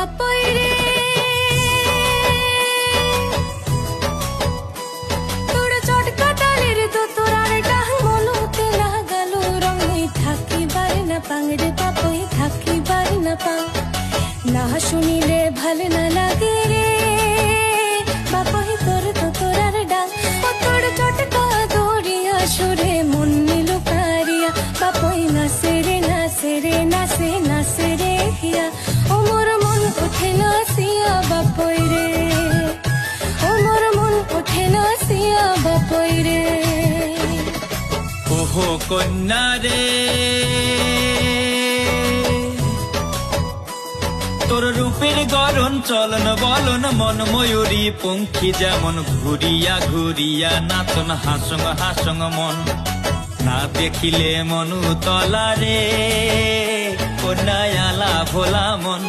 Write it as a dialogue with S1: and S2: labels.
S1: বাপই রে তোর চটকাটালের তো তোরার ডাং মনুতে লাগালো রঙে থাকিবার না পাং না না শুনিলে ভালো না লাগে রে। বাপই তোর তো তোরার ডাং তোর চটকা দৌড়িয়া সুরে মন নিল কারিয়া বাপই নাচে রে নাচে রে, নাচে নাচে রে হিয়া।
S2: ওহো কন্যা রে। তোর রূপের গরণ চলন বলন মন ময়ূরী পঙ্খী যেমন ঘুরিয়া ঘুরিয়া নাচন হাসং হাসং মন। না দেখিলে মনু তলা রে, কন্যায়ালা ভোলা মন।